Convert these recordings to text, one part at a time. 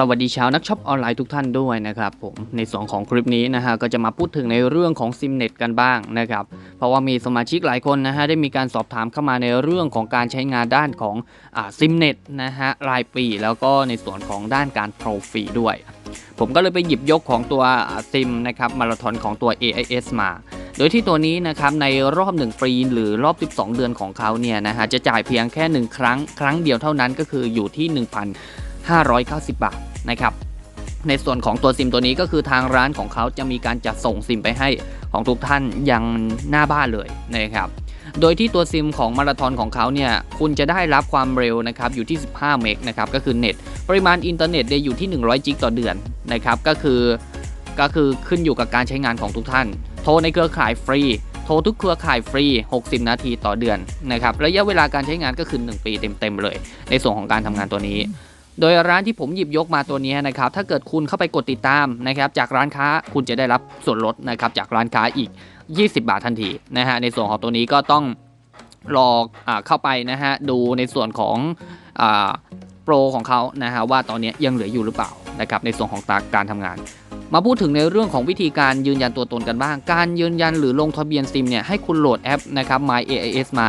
สวัสดีชาวนักช็อปออนไลน์ทุกท่านด้วยนะครับผมในส่วนของคลิปนี้นะฮะก็จะมาพูดถึงในเรื่องของซิมเน็ตกันบ้างนะครับเพราะว่ามีสมาชิกหลายคนนะฮะได้มีการสอบถามเข้ามาในเรื่องของการใช้งานด้านของอซิมเน็ตนะฮะรายปี แล้วก็ในส่วนของด้านการโปรฟรีด้วย ผมก็เลยไปหยิบยกของตัวซิมนะครับมาราธอนของตัว AIS มาโดยที่ตัวนี้นะครับในรอบ 1 ปีหรือรอบ 12 เดือนของเขาเนี่ยนะฮะจะจ่ายเพียงแค่ 1 ครั้ง ครั้งเดียวเท่านั้นก็คืออยู่ที่ 590 บาทนะครับในส่วนของตัวซิมตัวนี้ก็คือทางร้านของเขาจะมีการจัดส่งซิมไปให้ของทุกท่านยังหน้าบ้านเลยนะครับโดยที่ตัวซิมของมาราธอนของเขาเนี่ยคุณจะได้รับความเร็วนะครับอยู่ที่ 15 เมกนะครับก็คือเน็ตปริมาณอินเทอร์เน็ตได้อยู่ที่ 100 จิกต่อเดือนนะครับก็คือก็คือขึ้นอยู่กับการใช้งานของทุกท่าน โทรในเครือข่ายฟรี โทรทุกเครือข่ายฟรี 60 นาทีต่อเดือนนะครับระยะเวลาการใช้งานก็คือ 1 ปีเต็มๆเลย ในส่วนของการทำงานตัวนี้ โดยร้านที่ผมหยิบยกมาตัวนี้นะครับ ถ้าเกิดคุณเข้าไปกดติดตามนะครับ จากร้านค้าคุณจะได้รับส่วนลดนะครับจากร้านค้าอีก 20 บาททันทีนะฮะในส่วนของตัวนี้ก็ต้องรออเข้าไปนะฮะดูในส่วนของอโปรของเขานะฮะว่าตอนนี้ยังเหลืออยู่หรือเปล่านะครับในส่วนของตาการทำงาน มาพูดถึงในเรื่องของวิธีการยืนยันตัวตนกันบ้าง การยืนยันหรือลงทะเบียนซิมเนี่ยให้คุณโหลดแอปนะครับ My AIS มา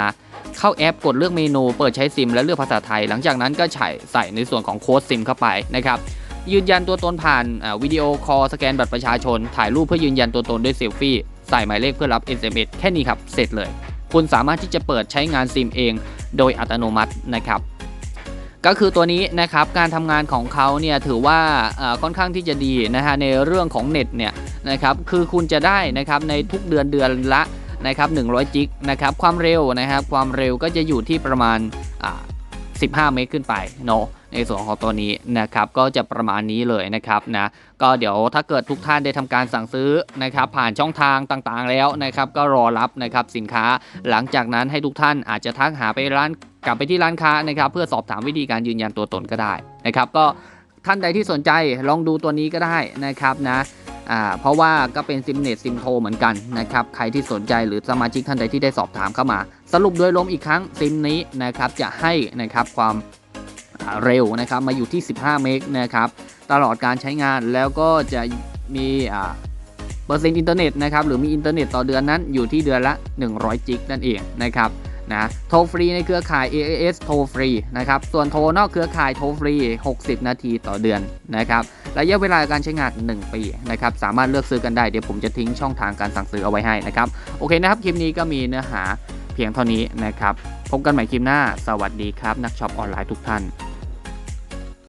เข้าแอปกดเลือกเมนู เปิดใช้ซิมและเลือกภาษาไทย หลังจากนั้นก็ใส่ใส่ในส่วนของโค้ดซิมเข้าไปนะครับยืนยันตัวตนผ่านวิดีโอคอลสแกนบัตรประชาชน ถ่ายรูปเพื่อยืนยันตัวตนด้วยเซลฟี่ใส่หมายเลขเพื่อรับ SMS แค่นี้ครับเสร็จเลย คุณสามารถที่จะเปิดใช้งานซิมเอง โดยอัตโนมัตินะครับก็คือตัวนี้นะครับการทำงานของเขาเนี่ยถือว่าค่อนข้างที่จะดีนะฮะในเรื่องของเน็ตเนี่ยนะครับคือคุณจะได้นะครับในทุกเดือนเดือนละ นะครับ100 จิกนะครับความเร็วนะครับความเร็วก็จะอยู่ที่ประมาณ15 เมกขึ้นไปเนาะในส่วนของตัวนี้นะครับก็จะประมาณนี้เลยนะครับนะก็เดี๋ยวถ้าเกิดทุกท่านได้ทำการสั่งซื้อนะครับผ่านช่องทางต่างๆแล้วนะครับก็รอรับนะครับสินค้าหลังจากนั้นให้ทุกท่านอาจจะทักหาไปร้านกลับไปที่ร้านค้านะครับเพื่อสอบถามวิธีการยืนยันตัวตนก็ได้นะครับก็ท่านใดที่สนใจลองดูตัวนี้ก็ได้นะครับนะ อ่าเพราะว่าก็เป็นซิมเน็ตซิมโทรเหมือนกันนะครับใครที่สนใจหรือสมาชิกท่านใดที่ได้สอบถามเข้ามา สรุปโดยรวมอีกครั้งซิมนี้นะครับจะให้นะครับความเร็วนะครับมาอยู่ที่ 15 เมกนะครับตลอดการใช้งานแล้วก็จะมีอ่าเปอร์เซ็นต์อินเทอร์เน็ตนะครับหรือมีอินเทอร์เน็ตต่อเดือนนั้นอยู่ที่เดือนละ 100 จิกนั่นเองนะครับนะโทรฟรีในเครือข่าย AAS โทรฟรีนะครับส่วนโทรนอกเครือข่ายโทรฟรี 60 นาทีต่อเดือนนะครับ ระยะเวลาการใช้งาน 1 ปีนะครับสามารถเลือกซื้อกันได้เดี๋ยวผมจะทิ้งช่องทางการสั่งซื้อเอาไว้ให้นะครับโอเคนะครับคลิปนี้ก็มีเนื้อหาเพียงเท่านี้นะครับพบกันใหม่คลิปหน้า สวัสดีครับ นักช็อปออนไลน์ทุกท่าน